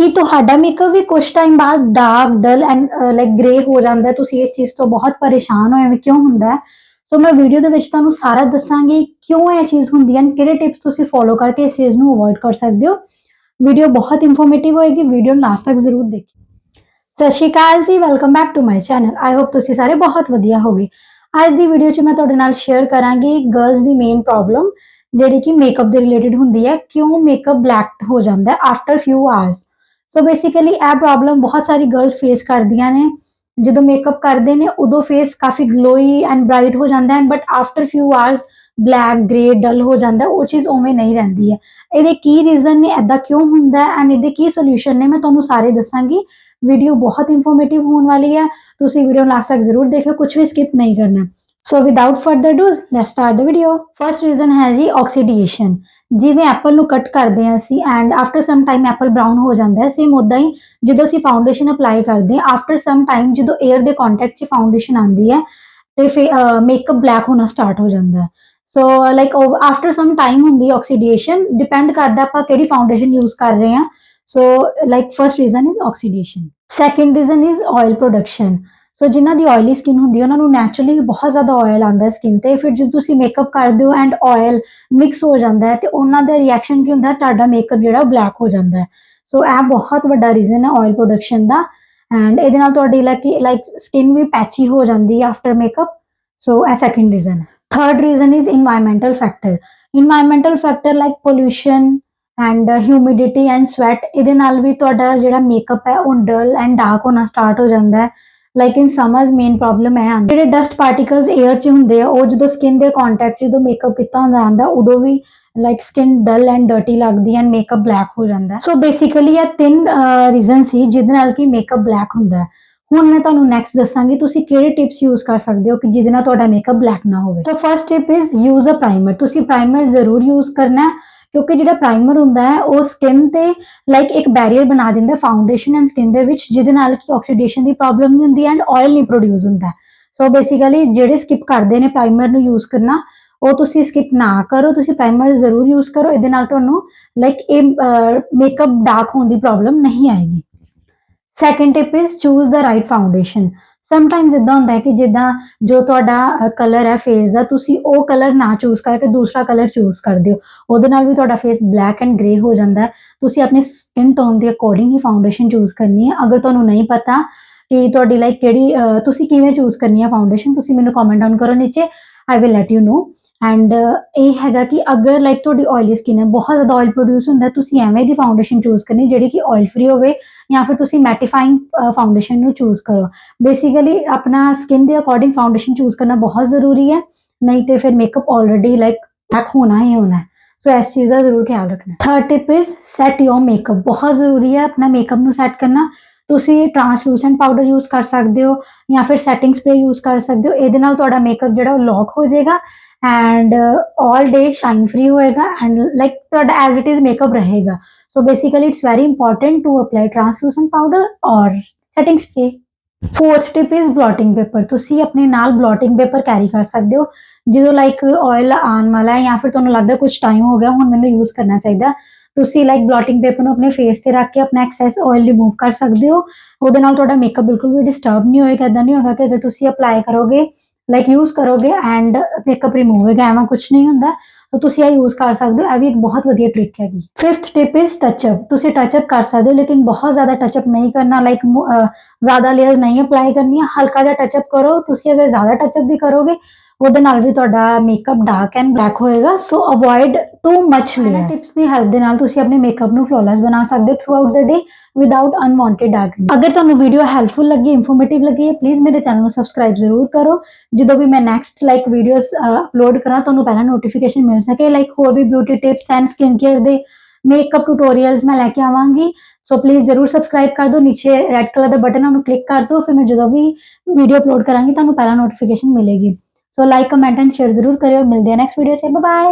ਕੀ ਤੁਹਾਡਾ ਮੇਕਅਪ ਵੀ ਕੁਝ ਟਾਈਮ ਬਾਅਦ dark dull and like grey ਹੋ ਜਾਂਦਾ ਹੈ। ਤੁਸੀਂ ਇਸ ਚੀਜ਼ ਤੋਂ ਬਹੁਤ ਪਰੇਸ਼ਾਨ ਹੋਏ ਹੋ, ਕਿਉਂ ਹੁੰਦਾ ਹੈ? ਸੋ ਮੈਂ ਵੀਡੀਓ ਦੇ ਵਿੱਚ ਤੁਹਾਨੂੰ ਸਾਰਾ ਦੱਸਾਂਗੀ ਕਿਉਂ ਇਹ ਚੀਜ਼ ਹੁੰਦੀ ਹੈ and ਕਿਹੜੇ ਟਿਪਸ ਤੁਸੀਂ ਫੋਲੋ ਕਰਕੇ ਇਸ ਚੀਜ਼ ਨੂੰ ਅਵੋਇਡ ਕਰ ਸਕਦੇ ਹੋ। ਵੀਡੀਓ ਬਹੁਤ ਇਨਫੋਰਮੇਟਿਵ ਹੋਏਗੀ ਵੀਡੀਓ ਨੂੰ ਲਾਸਟ ਤੱਕ ਜ਼ਰੂਰ ਦੇਖਿਓ। ਸਤਿ ਸ਼੍ਰੀ ਅਕਾਲ ਜੀ welcome back to my channel I hope ਤੁਸੀਂ ਸਾਰੇ ਬਹੁਤ ਵਧੀਆ ਹੋਗੇ। ਅੱਜ ਦੀ ਵੀਡੀਓ 'ਚ ਮੈਂ ਤੁਹਾਡੇ ਨਾਲ ਸ਼ੇਅਰ ਕਰਾਂਗੀ ਗਰਲਸ ਦੀ ਮੇਨ ਪ੍ਰੋਬਲਮ ਜਿਹੜੀ ਕਿ ਮੇਕਅਪ ਦੇ ਰਿਲੇਟਡ ਹੁੰਦੀ ਹੈ। ਕਿਉਂ ਮੇਕਅਪ ਬਲੈਕ ਹੋ ਜਾਂਦਾ ਹੈ after few hours so basically ਇਹ ਪ੍ਰੋਬਲਮ ਬਹੁਤ ਸਾਰੀ ਗਰਲਸ ਫੇਸ ਕਰਦੀਆਂ ਨੇ। ਜਦੋਂ ਮੇਕਅਪ ਕਰਦੇ ਨੇ, ਉਦੋਂ ਫੇਸ ਕਾਫੀ ਗਲੋਈ ਐਂਡ ਬ੍ਰਾਈਟ ਹੋ ਜਾਂਦਾ ਹੈ but after few hours black grey dull ਹੋ ਜਾਂਦਾ ਉਹ ਚੀਜ਼ ਉਵੇਂ ਨਹੀਂ ਰਹਿੰਦੀ ਹੈ। ਇਹਦੇ ਕੀ ਰੀਜ਼ਨ ਨੇ ਐਦਾਂ ਕਿਉਂ ਹੁੰਦਾ ਹੈ ਐਂਡ ਇਹਦੇ ਕੀ ਸੋਲੂਸ਼ਨ ਨੇ, ਮੈਂ ਤੁਹਾਨੂੰ ਸਾਰੇ ਦੱਸਾਂਗੀ। ਵੀਡੀਓ ਬਹੁਤ ਇਨਫੋਰਮੇਟਿਵ ਹੋਣ ਵਾਲੀ ਹੈ। ਤੁਸੀਂ ਵੀਡੀਓ ਨੂੰ ਲਾਸਟ ਤੱਕ ਜ਼ਰੂਰ ਦੇਖਿਓ ਕੁਝ ਵੀ ਸਕਿਪ ਨਹੀਂ ਕਰਨਾ। So without further do let's start the video first reason ਹੈ ਜੀ ਆਕਸੀਡੇਸ਼ਨ ਜਿਵੇਂ ਐਪਲ ਨੂੰ ਕੱਟ ਕਰਦੇ ਹਾਂ ਅਸੀਂ and after some time apple brown ਹੋ ਜਾਂਦਾ ਹੈ ਸੇਮ ਉਦਾਂ ਹੀ ਜਦੋਂ ਅਸੀਂ ਫਾਊਂਡੇਸ਼ਨ ਅਪਲਾਈ ਕਰਦੇ ਹਾਂ ਆਫਟਰ ਸਮ ਟਾਈਮ ਜਦੋਂ 에ਅਰ ਦੇ ਕੰਟੈਕਟ 'ਚ ਫਾਊਂਡੇਸ਼ਨ ਆਉਂਦੀ ਹੈ, ਤੇ ਮੇਕਅਪ ਬਲੈਕ ਹੋਣਾ ਸਟਾਰਟ ਹੋ ਜਾਂਦਾ ਹੈ। So like after some time ਹੁੰਦੀ ਆਕਸੀਡੇਸ਼ਨ ਡਿਪੈਂਡ ਕਰਦਾ ਆਪਾਂ ਕਿਹੜੀ ਫਾਊਂਡੇਸ਼ਨ ਯੂਜ਼ ਕਰ ਰਹੇ ਹਾਂ। So like first reason is oxidation second reason is oil production so ਜਿਨ੍ਹਾਂ ਦੀ ਆਇਲੀ ਸਕਿਨ ਹੁੰਦੀ ਹੈ, ਉਹਨਾਂ ਨੂੰ ਨੈਚੁਰਲੀ ਬਹੁਤ ਜ਼ਿਆਦਾ ਆਇਲ ਆਉਂਦਾ ਹੈ ਸਕਿਨ ਤੇ। ਫਿਰ ਜਦੋਂ ਤੁਸੀਂ ਮੇਕਅਪ ਕਰਦੇ ਹੋ ਐਂਡ ਆਇਲ ਮਿਕਸ ਹੋ ਜਾਂਦਾ ਹੈ, ਤੇ ਉਹਨਾਂ ਦਾ ਰਿਐਕਸ਼ਨ ਕੀ ਹੁੰਦਾ ਤੁਹਾਡਾ ਮੇਕਅਪ ਜਿਹੜਾ ਬਲੈਕ ਹੋ ਜਾਂਦਾ ਹੈ। ਸੋ ਇਹ ਬਹੁਤ ਵੱਡਾ ਰੀਜ਼ਨ ਹੈ ਆਇਲ ਪ੍ਰੋਡਕਸ਼ਨ ਦਾ। ਐਂਡ ਇਹਦੇ ਨਾਲ ਤੁਹਾਡੀ ਲਾਈਕ ਲਾਈਕ ਸਕਿਨ ਵੀ ਪੈਚੀ ਹੋ ਜਾਂਦੀ ਹੈ ਆਫਟਰ ਮੇਕਅਪ ਸੋ ਇਹ ਸੈਕੰਡ ਰੀਜ਼ਨ ਹੈ। Third reason is environmental factor environmental factor like pollution and humidity and sweat ਇਹਦੇ ਨਾਲ ਵੀ ਤੁਹਾਡਾ ਜਿਹੜਾ ਮੇਕਅਪ ਹੈ, ਉਹ ਡਲ ਐਂਡ ਡਾਰਕ ਹੋਣਾ ਸਟਾਰਟ ਹੋ ਜਾਂਦਾ ਹੈ। Like in summers main problem ਹੈ ਜਿਹੜੇ ਡਸਟ ਪਾਰਟੀਕਲਸ 에ਅਰ 'ਚ ਹੁੰਦੇ ਆ, ਉਹ ਜਦੋਂ ਸਕਿਨ ਦੇ ਕੰਟੈਕਟ ਜਦੋਂ ਮੇਕਅਪ ਕੀਤਾ ਹੁੰਦਾ ਆਂਦਾ ਉਦੋਂ ਵੀ like skin dull and dirty ਲੱਗਦੀ ਐਂਡ ਮੇਕਅਪ ਬਲੈਕ ਹੋ ਜਾਂਦਾ ਸੋ ਬੇਸਿਕਲੀ ਇਹ ਤਿੰਨ ਰੀਜ਼ਨ ਸੀ ਜਿਹਦੇ ਨਾਲ ਕਿ ਮੇਕਅਪ ਬਲੈਕ ਹੁੰਦਾ ਹੈ। ਹੁਣ ਮੈਂ ਤੁਹਾਨੂੰ ਨੈਕਸਟ ਦੱਸਾਂਗੀ ਤੁਸੀਂ ਕਿਹੜੇ ਟਿਪਸ ਯੂਜ਼ ਕਰ ਸਕਦੇ ਹੋ ਕਿ ਜਿਹਦੇ ਨਾਲ ਤੁਹਾਡਾ ਮੇਕਅਪ ਬਲੈਕ ਨਾ ਹੋਵੇ। So first tip is use a primer ਤੁਸੀਂ ਪ੍ਰਾਈਮਰ ਜ਼ਰੂਰ ਯੂਜ਼ ਕਰਨਾ ਹੈ। ਕਿਉਂਕਿ ਜਿਹੜਾ ਪ੍ਰਾਈਮਰ ਹੁੰਦਾ ਹੈ, ਉਹ ਸਕਿਨ ਤੇ ਲਾਈਕ ਇੱਕ ਬੈਰੀਅਰ ਬਣਾ ਦਿੰਦਾ ਫਾਊਂਡੇਸ਼ਨ ਐਂਡ ਸਕਿਨ ਦੇ ਵਿੱਚ, ਜਿਹਦੇ ਨਾਲ ਕਿ ਆਕਸੀਡੇਸ਼ਨ ਦੀ ਪ੍ਰੋਬਲਮ ਨਹੀਂ ਹੁੰਦੀ ਐਂਡ ਆਇਲ ਨਹੀਂ ਪ੍ਰੋਡਿਊਸ ਹੁੰਦਾ ਸੋ ਬੇਸਿਕਲੀ ਜਿਹੜੇ ਸਕਿਪ ਕਰਦੇ ਨੇ ਪ੍ਰਾਈਮਰ ਨੂੰ ਯੂਜ਼ ਕਰਨਾ, ਉਹ ਤੁਸੀਂ ਸਕਿਪ ਨਾ ਕਰੋ, ਤੁਸੀਂ ਪ੍ਰਾਈਮਰ ਜ਼ਰੂਰ ਯੂਜ਼ ਕਰੋ, ਇਹਦੇ ਨਾਲ ਤੁਹਾਨੂੰ ਲਾਈਕ ਇਹ ਮੇਕਅਪ ਡਾਰਕ ਹੋਣ ਦੀ ਪ੍ਰੋਬਲਮ ਨਹੀਂ ਆਏਗੀ। Second tip is choose the right foundation sometimes ਇਦਾਂ ਹੁੰਦਾ ਹੈ ਕਿ ਜਿੱਦਾਂ ਜੋ ਤੁਹਾਡਾ ਕਲਰ ਹੈ ਫੇਸ ਦਾ, ਤੁਸੀਂ ਉਹ ਕਲਰ ਨਾ ਚੂਜ਼ ਕਰਕੇ ਦੂਸਰਾ ਕਲਰ ਚੂਜ਼ ਕਰਦੇ ਹੋ। ਉਹਦੇ ਨਾਲ ਵੀ ਤੁਹਾਡਾ ਫੇਸ ਬਲੈਕ ਐਂਡ ਗ੍ਰੇ ਹੋ ਜਾਂਦਾ ਹੈ। ਤੁਸੀਂ ਆਪਣੇ ਸਕਿਨ ਟੋਨ ਦੇ ਅਕੋਰਡਿੰਗ ਹੀ ਫਾਊਂਡੇਸ਼ਨ ਚੂਜ਼ ਕਰਨੀ ਹੈ। ਅਗਰ ਤੁਹਾਨੂੰ ਨਹੀਂ ਪਤਾ ਕਿ ਤੁਹਾਡੀ ਲਾਈਕ ਕਿਹੜੀ ਤੁਸੀਂ ਕਿਵੇਂ ਚੂਜ਼ ਕਰਨੀ ਹੈ ਫਾਊਂਡੇਸ਼ਨ ਤੁਸੀਂ ਮੈਨੂੰ ਕਮੈਂਟ ਡਾਊਨ ਕਰੋ ਨੀਚੇ। I will let you know and ਇਹ ਹੈਗਾ ਕਿ ਅਗਰ ਲਾਈਕ ਤੁਹਾਡੀ ਆਇਲੀ ਸਕਿਨ ਹੈ ਬਹੁਤ ਜ਼ਿਆਦਾ ਆਇਲ ਪ੍ਰੋਡਿਊਸ ਹੁੰਦਾ ਹੈ, ਤੁਸੀਂ ਐਵੇਂ ਦੀ ਫਾਊਂਡੇਸ਼ਨ ਚੂਜ਼ ਕਰਨੀ ਜਿਹੜੀ ਕਿ ਆਇਲ ਫ੍ਰੀ ਹੋਵੇ ਜਾਂ ਫਿਰ ਤੁਸੀਂ ਮੈਟੀਫਾਈਂਗ ਫਾਊਂਡੇਸ਼ਨ ਨੂੰ ਚੂਜ਼ ਕਰੋ। ਬੇਸਿਕਲੀ ਆਪਣਾ ਸਕਿਨ ਦੇ ਅਕੋਰਡਿੰਗ ਫਾਊਂਡੇਸ਼ਨ ਚੂਜ਼ ਕਰਨਾ ਬਹੁਤ ਜ਼ਰੂਰੀ ਹੈ ਨਹੀਂ ਤੇ ਫਿਰ ਮੇਕਅਪ ਆਲਰੇਡੀ ਲਾਈਕ ਬਲੈਕ ਹੋਣਾ ਹੀ ਹੋਣਾ ਹੈ। ਸੋ ਇਸ ਚੀਜ਼ ਦਾ ਜ਼ਰੂਰ ਖਿਆਲ ਰੱਖਣਾ third tip is set your makeup ਬਹੁਤ ਜ਼ਰੂਰੀ ਹੈ ਆਪਣਾ ਮੇਕਅਪ ਨੂੰ ਸੈੱਟ ਕਰਨਾ। ਤੁਸੀਂ ਟ੍ਰਾਂਸਲੂਸੈਂਟ ਪਾਊਡਰ ਯੂਜ਼ ਕਰ ਸਕਦੇ ਹੋ ਜਾਂ ਫਿਰ ਸੈਟਿੰਗ ਸਪਰੇ ਯੂਜ਼ ਕਰ ਸਕਦੇ ਹੋ। ਇਹਦੇ ਨਾਲ ਤੁਹਾਡਾ ਮੇਕਅਪ ਜਿਹੜਾ ਉਹ ਲੌਕ ਹੋ ਜਾਏਗਾ। And all day shine free ਹੋਏਗਾ ਐਂਡ ਲਾਈਕ ਤੁਹਾਡਾ ਐਜ਼ ਇਟ ਇਜ਼ ਮੇਕਅਪ ਰਹੇਗਾ so basically it's very important to apply translucent powder ਔਰ setting spray fourth tip is blotting paper ਤੁਸੀਂ ਆਪਣੇ ਨਾਲ ਬਲੌਟਿੰਗ ਪੇਪਰ ਕੈਰੀ ਕਰ ਸਕਦੇ ਹੋ ਜਦੋਂ ਲਾਈਕ ਆਇਲ ਆਉਣ ਵਾਲਾ ਹੈ ਜਾਂ ਫਿਰ ਤੁਹਾਨੂੰ ਲੱਗਦਾ ਕੁਝ ਟਾਈਮ ਹੋ ਗਿਆ ਹੁਣ ਮੈਨੂੰ ਯੂਜ਼ ਕਰਨਾ ਚਾਹੀਦਾ ਤੁਸੀਂ ਲਾਈਕ ਬਲੌਟਿੰਗ ਪੇਪਰ ਨੂੰ ਆਪਣੇ ਫੇਸ ਤੇ ਰੱਖ ਕੇ ਆਪਣਾ ਐਕਸੈਸ ਆਇਲ ਰਿਮੂਵ ਕਰ ਸਕਦੇ ਹੋ ਉਹਦੇ ਨਾਲ ਤੁਹਾਡਾ ਮੇਕਅਪ ਬਿਲਕੁਲ ਵੀ ਡਿਸਟਰਬ ਨਹੀਂ ਹੋਏਗਾ ਇਦਾਂ ਨਹੀਂ ਹੋਗਾ ਕਿ ਅਗਰ ਤੁਸੀਂ ਅਪਲਾਈ ਕਰੋਗੇ ਲਾਈਕ ਯੂਜ਼ ਕਰੋਗੇ ਐਂਡ ਮੇਕਅਪ ਰਿਮੂਵ ਹੋਏਗਾ ਐਵੇਂ ਕੁਝ ਨਹੀਂ ਹੁੰਦਾ ਤਾਂ ਤੁਸੀਂ ਇਹ ਯੂਜ਼ ਕਰ ਸਕਦੇ ਹੋ ਇਹ ਵੀ ਇੱਕ ਬਹੁਤ ਵਧੀਆ ਟ੍ਰਿਕ ਹੈਗੀ ਫਿਫਥ ਟਿਪ ਇਜ਼ ਟੱਚਅਪ ਤੁਸੀਂ ਟੱਚਅਪ ਕਰ ਸਕਦੇ ਹੋ ਲੇਕਿਨ ਬਹੁਤ ਜ਼ਿਆਦਾ ਟੱਚਅਪ ਨਹੀਂ ਕਰਨਾ ਲਾਈਕ ਜ਼ਿਆਦਾ ਲੇਅਰਸ ਨਹੀਂ ਅਪਲਾਈ ਕਰਨੀਆਂ ਹਲਕਾ ਜਿਹਾ ਟੱਚਅਪ ਕਰੋ ਤੁਸੀਂ ਅਗਰ ਜ਼ਿਆਦਾ ਟੱਚਅਪ ਵੀ ਕਰੋਗੇ ਉਹਦੇ ਨਾਲ ਵੀ ਤੁਹਾਡਾ ਮੇਕਅਪ ਡਾਰਕ ਐਂਡ ਬਲੈਕ ਹੋਏਗਾ so avoid too much layer tips ਦੀ ਹੈਲਪ ਦੇ ਨਾਲ ਤੁਸੀਂ ਆਪਣੇ ਮੇਕਅਪ ਨੂੰ ਫਲੋਲੈਸ ਬਣਾ ਸਕਦੇ ਹੋ throughout the day without unwanted dark ਅਗਰ ਤੁਹਾਨੂੰ ਵੀਡੀਓ ਹੈਲਪਫੁਲ ਲੱਗੀ ਇਨਫੋਰਮੇਟਿਵ ਲੱਗੀ ਹੈ ਪਲੀਜ਼ ਮੇਰੇ ਚੈਨਲ ਨੂੰ ਸਬਸਕ੍ਰਾਈਬ ਜ਼ਰੂਰ ਕਰੋ। ਜਦੋਂ ਵੀ ਮੈਂ ਨੈਕਸਟ ਲਾਈਕ ਵੀਡੀਓਜ਼ ਅਪਲੋਡ ਕਰਾਂ ਤੁਹਾਨੂੰ ਪਹਿਲਾਂ ਨੋਟੀਫਿਕੇਸ਼ਨ ਮਿਲ ਸਕੇ ਲਾਈਕ ਹੋਰ ਵੀ beauty tips and skin care ਦੇ ਮੇਕਅਪ ਟਿਊਟੋਰੀਅਲਸ ਮੈਂ ਲੈ ਕੇ ਆਵਾਂਗੀ। ਸੋ ਪਲੀਜ਼ ਜਰੂਰ ਸਬਸਕ੍ਰਾਈਬ ਕਰ ਦਿਓ ਨੀਚੇ ਰੈੱਡ ਕਲਰ ਦਾ ਬਟਨ ਉਹਨੂੰ ਕਲਿੱਕ ਕਰ ਦਿਓ ਫਿਰ ਮੈਂ ਜਦੋਂ ਵੀ ਵੀਡੀਓ ਅਪਲੋਡ ਕਰਾਂਗੀ ਤੁਹਾਨੂੰ ਪਹਿਲਾਂ ਨੋਟੀਫਿਕੇਸ਼ਨ ਮਿਲੇਗੀ। So like comment and share ਜ਼ਰੂਰ ਕਰਿਓ। ਮਿਲਦੇ ਆ ਨੈਕਸਟ ਵੀਡੀਓ 'ਚ। ਬਾਏ